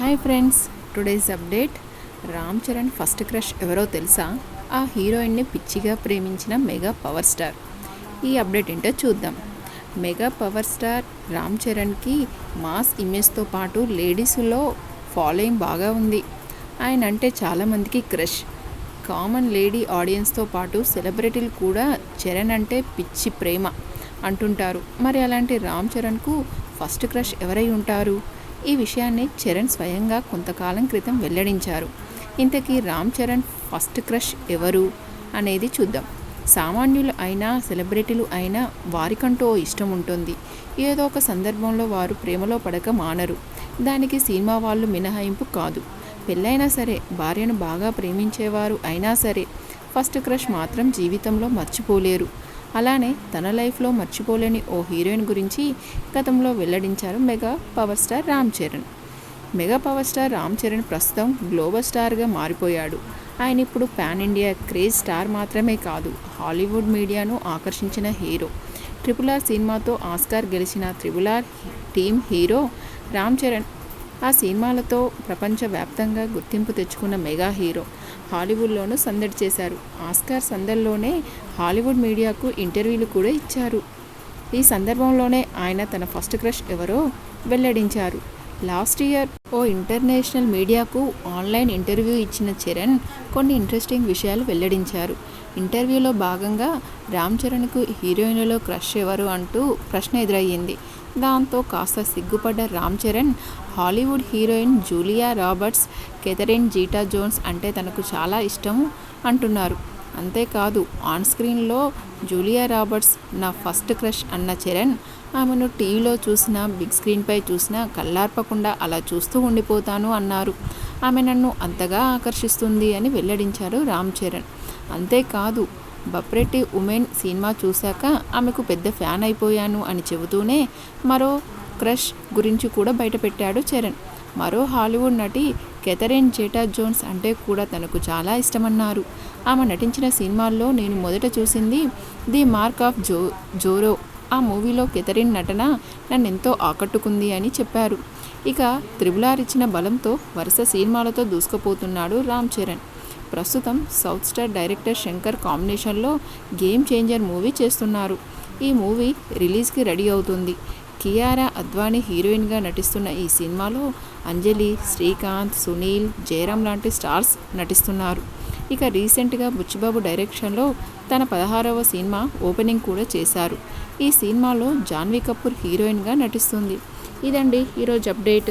Hi friends today's update. Ram Charan first crush ఎవరో తెలుసా? ఆ హీరోయిన్ని పిచ్చిగా ప్రేమించిన మెగా పవర్ స్టార్. ఈ అప్డేట్ ఏంటో చూద్దాం. మెగా పవర్ స్టార్ రామ్ చరణ్కి మాస్ ఇమేజ్తో పాటు లేడీస్లో ఫాలోయింగ్ బాగా ఉంది. ఆయన అంటే చాలామందికి క్రష్. కామన్ లేడీ ఆడియన్స్తో పాటు సెలబ్రిటీలు కూడా చరణ్ అంటే పిచ్చి ప్రేమ అంటుంటారు. మరి అలాంటి రామ్ చరణ్కు ఫస్ట్ క్రష్ ఎవరై ఉంటారు? ఈ విషయాన్ని చరణ్ స్వయంగా కొంతకాలం క్రితం వెల్లడించారు. ఇంతకీ రామ్ చరణ్ ఫస్ట్ క్రష్ ఎవరు అనేది చూద్దాం. సామాన్యులు అయినా సెలబ్రిటీలు అయినా వారికంటూ ఓ ఇష్టం ఉంటుంది. ఏదో ఒక సందర్భంలో వారు ప్రేమలో పడక మానరు. దానికి సినిమా వాళ్ళు మినహాయింపు కాదు. పెళ్ళైనా సరే భార్యను బాగా ప్రేమించేవారు అయినా సరే ఫస్ట్ క్రష్ మాత్రం జీవితంలో మర్చిపోలేరు. అలానే తన లైఫ్లో మర్చిపోలేని ఓ హీరోయిన్ గురించి గతంలో వెల్లడించారు mega power star Ram Charan. Mega power star Ram Charan ప్రస్తుతం గ్లోబల్ స్టార్గా మారిపోయాడు. ఆయన ఇప్పుడు పాన్ ఇండియా క్రేజ్ స్టార్ మాత్రమే కాదు హాలీవుడ్ మీడియాను ఆకర్షించిన హీరో. ట్రిపుల్ ఆర్ సినిమాతో ఆస్కార్ గెలిచిన triple R team hero Ram Charan ఆ సినిమాలతో ప్రపంచవ్యాప్తంగా గుర్తింపు తెచ్చుకున్న మెగా హీరో హాలీవుడ్లోనూ సందడి చేశారు. ఆస్కార్ సందడిలోనే హాలీవుడ్ మీడియాకు ఇంటర్వ్యూలు కూడా ఇచ్చారు. ఈ సందర్భంలోనే ఆయన తన ఫస్ట్ క్రష్ ఎవరో వెల్లడించారు. లాస్ట్ ఇయర్ ఓ ఇంటర్నేషనల్ మీడియాకు ఆన్లైన్ ఇంటర్వ్యూ ఇచ్చిన చరణ్ కొన్ని ఇంట్రెస్టింగ్ విషయాలు వెల్లడించారు. ఇంటర్వ్యూలో భాగంగా రామ్ చరణ్కు హీరోయిన్లలో క్రష్ ఎవరు అంటూ ప్రశ్న ఎదురయ్యింది. దాంతో కాస్త సిగ్గుపడ్డ Ram Charan Hollywood heroine Julia Roberts Catherine Zeta Jones అంటే తనకు చాలా ఇష్టం అంటున్నారు. అంతేకాదు ఆన్ స్క్రీన్లో జూలియా రాబర్ట్స్ నా ఫస్ట్ క్రష్ అన్న చరణ్ ఆమెను టీవీలో చూసినా బిగ్ స్క్రీన్పై చూసినా కళ్ళార్పకుండా అలా చూస్తూ ఉండిపోతాను అన్నారు. ఆమె నన్ను అంతగా ఆకర్షిస్తుంది అని వెల్లడించారు రామ్ చరణ్. అంతేకాదు బప్రెట్టి ఉమెన్ సినిమా చూశాక ఆమెకు పెద్ద ఫ్యాన్ అయిపోయాను అని చెబుతూనే మరో క్రష్ గురించి కూడా బయటపెట్టాడు చరణ్. మరో హాలీవుడ్ నటి కెథరిన్ జేటా జోన్స్ అంటే కూడా తనకు చాలా ఇష్టమన్నారు. ఆమె నటించిన సినిమాల్లో నేను మొదట చూసింది the mark of Zo Zorro. ఆ మూవీలో కెథరిన్ నటన నన్ను ఎంతో ఆకట్టుకుంది అని చెప్పారు. ఇక త్రిబులార్ ఇచ్చిన బలంతో వరుస సినిమాలతో దూసుకుపోతున్నాడు రామ్ చరణ్. ప్రస్తుతం సౌత్ స్టార్ డైరెక్టర్ శంకర్ కాంబినేషన్లో గేమ్ చేంజర్ మూవీ చేస్తున్నారు. ఈ మూవీ రిలీజ్కి రెడీ అవుతుంది. కియారా అద్వానీ హీరోయిన్గా నటిస్తున్న ఈ సినిమాలో అంజలి శ్రీకాంత్ సునీల్ జయరాం లాంటి స్టార్స్ నటిస్తున్నారు. ఇక రీసెంట్గా బుచ్చిబాబు డైరెక్షన్లో తన పదహారవ సినిమా ఓపెనింగ్ కూడా చేశారు. ఈ సినిమాలో జాన్వీ కపూర్ హీరోయిన్గా నటిస్తుంది. ఇదండి ఈరోజు అప్డేట్.